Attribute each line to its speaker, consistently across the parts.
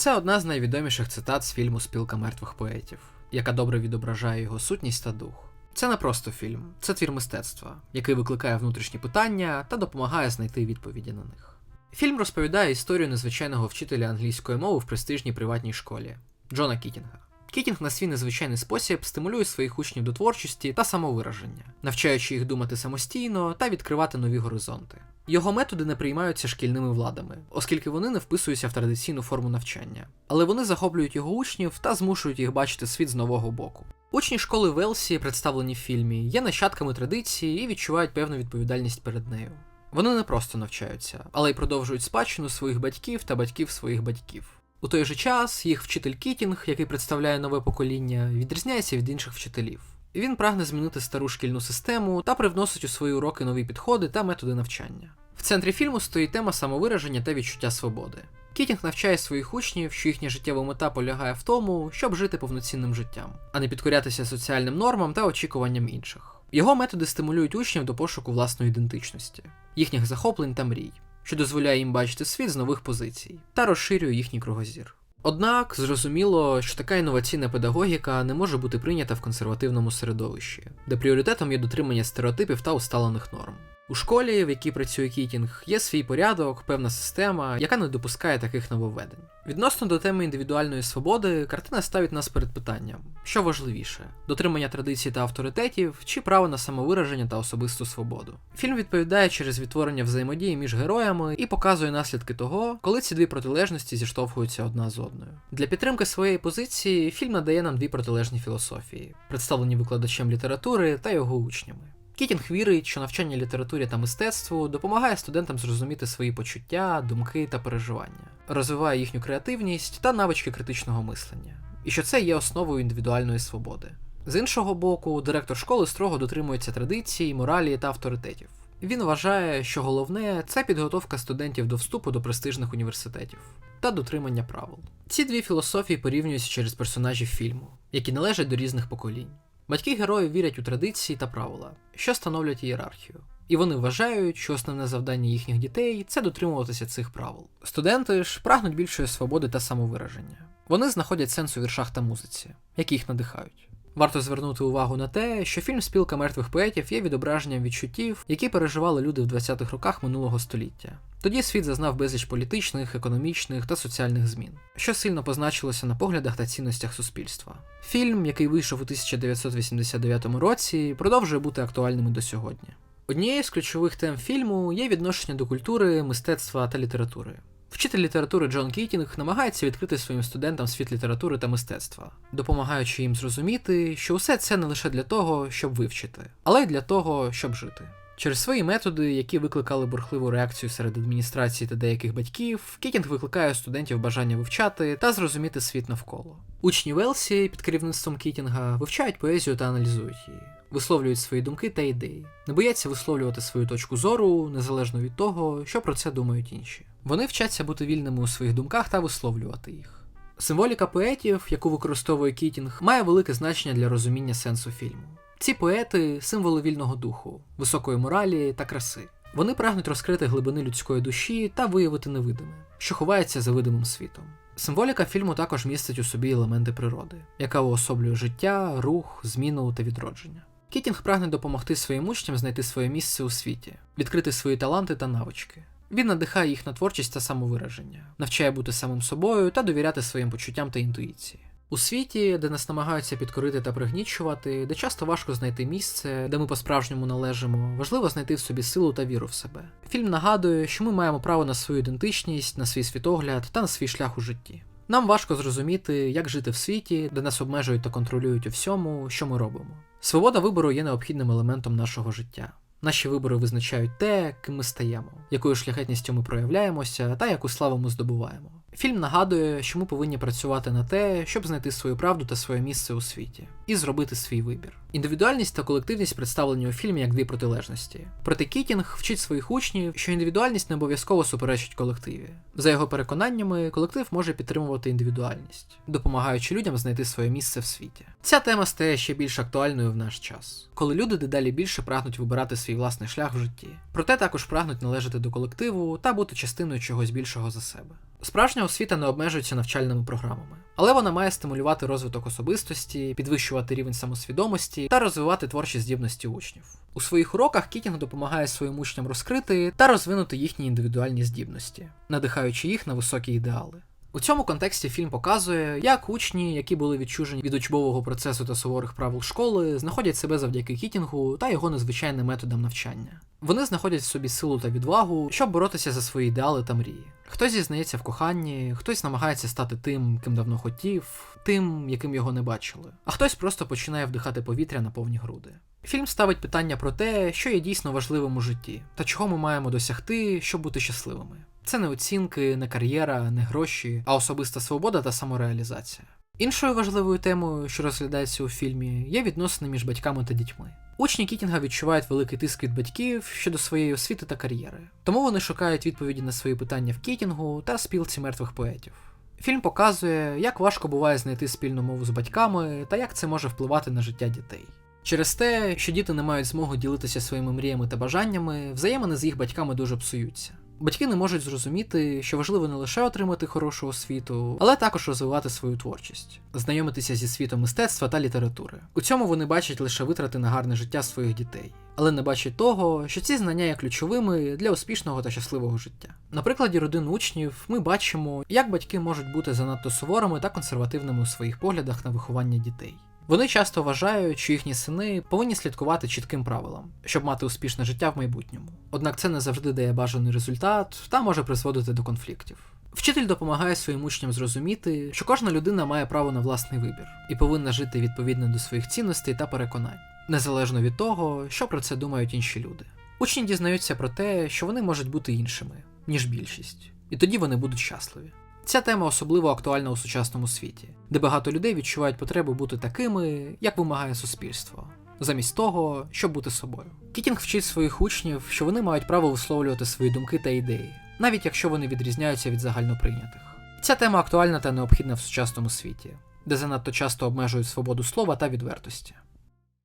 Speaker 1: Це одна з найвідоміших цитат з фільму Спілка мертвих поетів, яка добре відображає його сутність та дух. Це не просто фільм, це твір мистецтва, який викликає внутрішні питання та допомагає знайти відповіді на них. Фільм розповідає історію незвичайного вчителя англійської мови в престижній приватній школі Джона Кітінга. Кітінг на свій незвичайний спосіб стимулює своїх учнів до творчості та самовираження, навчаючи їх думати самостійно та відкривати нові горизонти. Його методи не приймаються шкільними владами, оскільки вони не вписуються в традиційну форму навчання, але вони захоплюють його учнів та змушують їх бачити світ з нового боку. Учні школи Велсі, представлені в фільмі, є нащадками традиції і відчувають певну відповідальність перед нею. Вони не просто навчаються, але й продовжують спадщину своїх батьків та батьків своїх батьків. У той же час їх вчитель Кітінг, який представляє нове покоління, відрізняється від інших вчителів. Він прагне змінити стару шкільну систему та привносить у свої уроки нові підходи та методи навчання. В центрі фільму стоїть тема самовираження та відчуття свободи. Кітінг навчає своїх учнів, що їхня життєва мета полягає в тому, щоб жити повноцінним життям, а не підкорятися соціальним нормам та очікуванням інших. Його методи стимулюють учнів до пошуку власної ідентичності, їхніх захоплень та мрій, що дозволяє їм бачити світ з нових позицій та розширює їхній кругозір. Однак зрозуміло, що така інноваційна педагогіка не може бути прийнята в консервативному середовищі, де пріоритетом є дотримання стереотипів та усталених норм. У школі, в якій працює Кітінг, є свій порядок, певна система, яка не допускає таких нововведень. Відносно до теми індивідуальної свободи, картина ставить нас перед питанням, що важливіше: дотримання традицій та авторитетів чи право на самовираження та особисту свободу. Фільм відповідає через відтворення взаємодії між героями і показує наслідки того, коли ці дві протилежності зіштовхуються одна з одною. Для підтримки своєї позиції фільм надає нам дві протилежні філософії, представлені викладачем літератури та його учнями. Кітінг вірить, що навчання літературі та мистецтву допомагає студентам зрозуміти свої почуття, думки та переживання, розвиває їхню креативність та навички критичного мислення, і що це є основою індивідуальної свободи. З іншого боку, директор школи строго дотримується традицій, моралі та авторитетів. Він вважає, що головне це підготовка студентів до вступу до престижних університетів та дотримання правил. Ці дві філософії порівнюються через персонажів фільму, які належать до різних поколінь. Батьки героїв вірять у традиції та правила, що становлять ієрархію, і вони вважають, що основне завдання їхніх дітей це дотримуватися цих правил. Студенти ж прагнуть більшої свободи та самовираження. Вони знаходять сенс у віршах та музиці, які їх надихають. Варто звернути увагу на те, що фільм Спілка мертвих поетів є відображенням відчуттів, які переживали люди в 20-х роках минулого століття. Тоді світ зазнав безліч політичних, економічних та соціальних змін, що сильно позначилося на поглядах та цінностях суспільства. Фільм, який вийшов у 1989 році, продовжує бути актуальним і до сьогодні. Однією з ключових тем фільму є відношення до культури, мистецтва та літератури. Вчитель літератури Джон Кітінг намагається відкрити своїм студентам світ літератури та мистецтва, допомагаючи їм зрозуміти, що усе це не лише для того, щоб вивчити, але й для того, щоб жити. Через свої методи, які викликали бурхливу реакцію серед адміністрації та деяких батьків, Кітінг викликає студентів бажання вивчати та зрозуміти світ навколо. Учні Велсі під керівництвом Кітінга вивчають поезію та аналізують її, висловлюють свої думки та ідеї, не бояться висловлювати свою точку зору незалежно від того, що про це думають інші. Вони вчаться бути вільними у своїх думках та висловлювати їх. Символіка поетів, яку використовує Кітінг, має велике значення для розуміння сенсу фільму. Ці поети символи вільного духу, високої моралі та краси. Вони прагнуть розкрити глибини людської душі та виявити невидиме, що ховається за видимим світом. Символіка фільму також містить у собі елементи природи, яка уособлює життя, рух, зміну та відродження. Кітінг прагне допомогти своїм учням знайти своє місце у світі, відкрити свої таланти та навички. Він надихає їх на творчість та самовираження, навчає бути самим собою та довіряти своїм почуттям та інтуїції. У світі, де нас намагаються підкорити та пригнічувати, де часто важко знайти місце, де ми по-справжньому належимо, важливо знайти в собі силу та віру в себе. Фільм нагадує, що ми маємо право на свою ідентичність, на свій світогляд та на свій шлях у житті. Нам важко зрозуміти, як жити в світі, де нас обмежують та контролюють у всьому, що ми робимо. Свобода вибору є необхідним елементом нашого життя. Наші вибори визначають те, ким ми стаємо, якою шляхетністю ми проявляємося та яку славу ми здобуваємо. Фільм нагадує, що ми повинні працювати на те, щоб знайти свою правду та своє місце у світі, і зробити свій вибір. Індивідуальність та колективність представлені у фільмі як дві протилежності. Проте Кітінг вчить своїх учнів, що індивідуальність не обов'язково суперечить колективі. За його переконаннями, колектив може підтримувати індивідуальність, допомагаючи людям знайти своє місце в світі. Ця тема стає ще більш актуальною в наш час, коли люди дедалі більше прагнуть вибирати свій власний шлях в житті, проте також прагнуть належати до колективу та бути частиною чогось більшого за себе. Справжня освіта не обмежується навчальними програмами, але вона має стимулювати розвиток особистості, підвищувати рівень самосвідомості та розвивати творчі здібності учнів. У своїх уроках Кітінг допомагає своїм учням розкрити та розвинути їхні індивідуальні здібності, надихаючи їх на високі ідеали. У цьому контексті фільм показує, як учні, які були відчужені від учбового процесу та суворих правил школи, знаходять себе завдяки кітінгу та його незвичайним методам навчання. Вони знаходять в собі силу та відвагу, щоб боротися за свої ідеали та мрії. Хтось зізнається в коханні, хтось намагається стати тим, ким давно хотів, тим, яким його не бачили, а хтось просто починає вдихати повітря на повні груди. Фільм ставить питання про те, що є дійсно важливим у житті, та чого ми маємо досягти, щоб бути щасливими. Це не оцінки, не кар'єра, не гроші, а особиста свобода та самореалізація. Іншою важливою темою, що розглядається у фільмі, є відносини між батьками та дітьми. Учні Кітінга відчувають великий тиск від батьків щодо своєї освіти та кар'єри, тому вони шукають відповіді на свої питання в Кітінгу та спілці мертвих поетів. Фільм показує, як важко буває знайти спільну мову з батьками та як це може впливати на життя дітей. Через те, що діти не мають змоги ділитися своїми мріями та бажаннями, взаємини з їх батьками дуже псуються. Батьки не можуть зрозуміти, що важливо не лише отримати хорошу освіту, але також розвивати свою творчість, знайомитися зі світом мистецтва та літератури. У цьому вони бачать лише витрати на гарне життя своїх дітей, але не бачать того, що ці знання є ключовими для успішного та щасливого життя. На прикладі родин учнів ми бачимо, як батьки можуть бути занадто суворими та консервативними у своїх поглядах на виховання дітей. Вони часто вважають, що їхні сини повинні слідкувати чітким правилам, щоб мати успішне життя в майбутньому. Однак це не завжди дає бажаний результат та може призводити до конфліктів. Вчитель допомагає своїм учням зрозуміти, що кожна людина має право на власний вибір і повинна жити відповідно до своїх цінностей та переконань, незалежно від того, що про це думають інші люди. Учні дізнаються про те, що вони можуть бути іншими, ніж більшість, і тоді вони будуть щасливі. Ця тема особливо актуальна у сучасному світі, де багато людей відчувають потребу бути такими, як вимагає суспільство, замість того, щоб бути собою. Кітінг вчить своїх учнів, що вони мають право висловлювати свої думки та ідеї, навіть якщо вони відрізняються від загальноприйнятих. Ця тема актуальна та необхідна в сучасному світі, де занадто часто обмежують свободу слова та відвертості.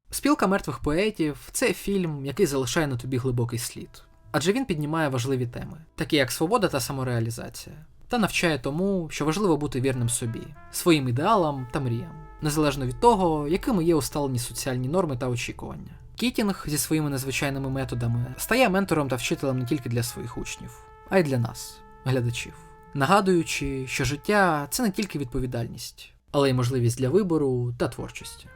Speaker 1: Спілка мертвих поетів це фільм, який залишає на тобі глибокий слід, адже він піднімає важливі теми, такі як свобода та самореалізація та навчає тому, що важливо бути вірним собі, своїм ідеалам та мріям, незалежно від того, якими є усталені соціальні норми та очікування. Кітінг зі своїми незвичайними методами стає ментором та вчителем не тільки для своїх учнів, а й для нас, глядачів, нагадуючи, що життя це не тільки відповідальність, але й можливість для вибору та творчості.